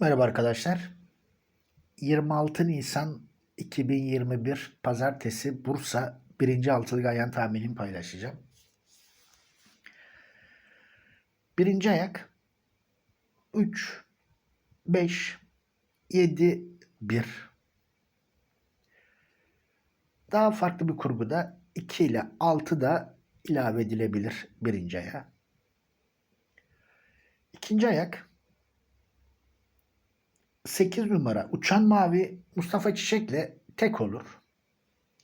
Merhaba arkadaşlar. 26 Nisan 2021 Pazartesi Bursa 1. altılı ganyan tahminimi paylaşacağım. Birinci ayak 3, 5, 7, 1. Daha farklı bir kurguda 2 ile 6 da ilave edilebilir birinci aya. İkinci ayak 8 numara Uçan Mavi Mustafa Çiçek'le tek olur.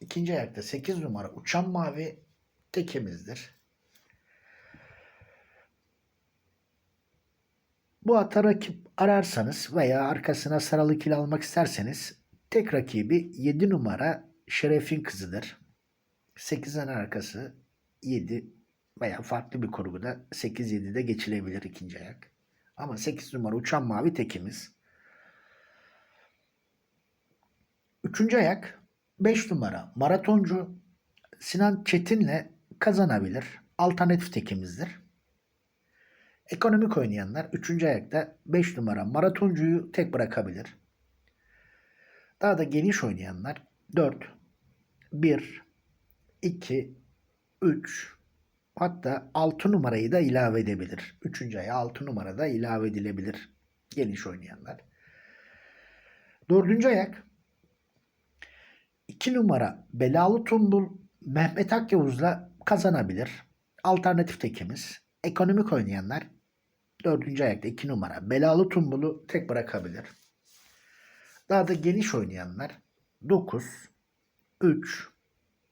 İkinci ayakta 8 numara Uçan Mavi tekimizdir. Bu ata rakip ararsanız veya arkasına sarılı kil almak isterseniz tek rakibi 7 numara Şeref'in kızıdır. 8'in arkası 7 veya farklı bir kurguda 8-7'de geçilebilir ikinci ayak. Ama 8 numara Uçan Mavi tekimiz. Üçüncü ayak 5 numara maratoncu Sinan Çetin'le kazanabilir. Alternatif tekimizdir. Ekonomik oynayanlar 3. ayakta 5 numara maratoncuyu tek bırakabilir. Daha da geniş oynayanlar 4, 1, 2, 3 hatta 6 numarayı da ilave edebilir. 3. aya 6 numara da ilave edilebilir geniş oynayanlar. 4. ayak 2 numara Belalı Tumbul Mehmet Akyavuz'la kazanabilir. Alternatif tekimiz. Ekonomik oynayanlar 4. ayakta 2 numara Belalı Tumbul'u tek bırakabilir. Daha da geniş oynayanlar 9, 3,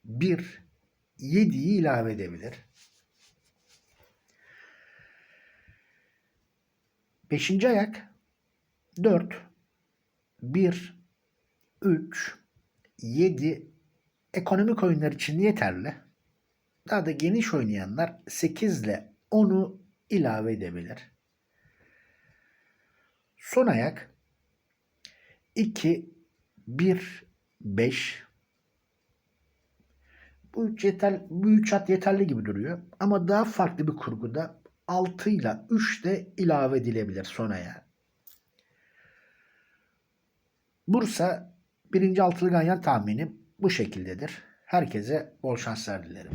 1, 7'yi ilave edebilir. 5. ayak 4, 1, 3, 7 ekonomik oyunlar için yeterli. Daha da geniş oynayanlar 8 ile 10'u ilave edebilir. Son ayak 2, 1, 5. Bu üç, yeter, bu üç at yeterli gibi duruyor. Ama daha farklı bir kurguda 6 ile 3 de ilave edilebilir son ayağa. Bursa birinci altılı ganyan tahminim bu şekildedir. Herkese bol şanslar dilerim.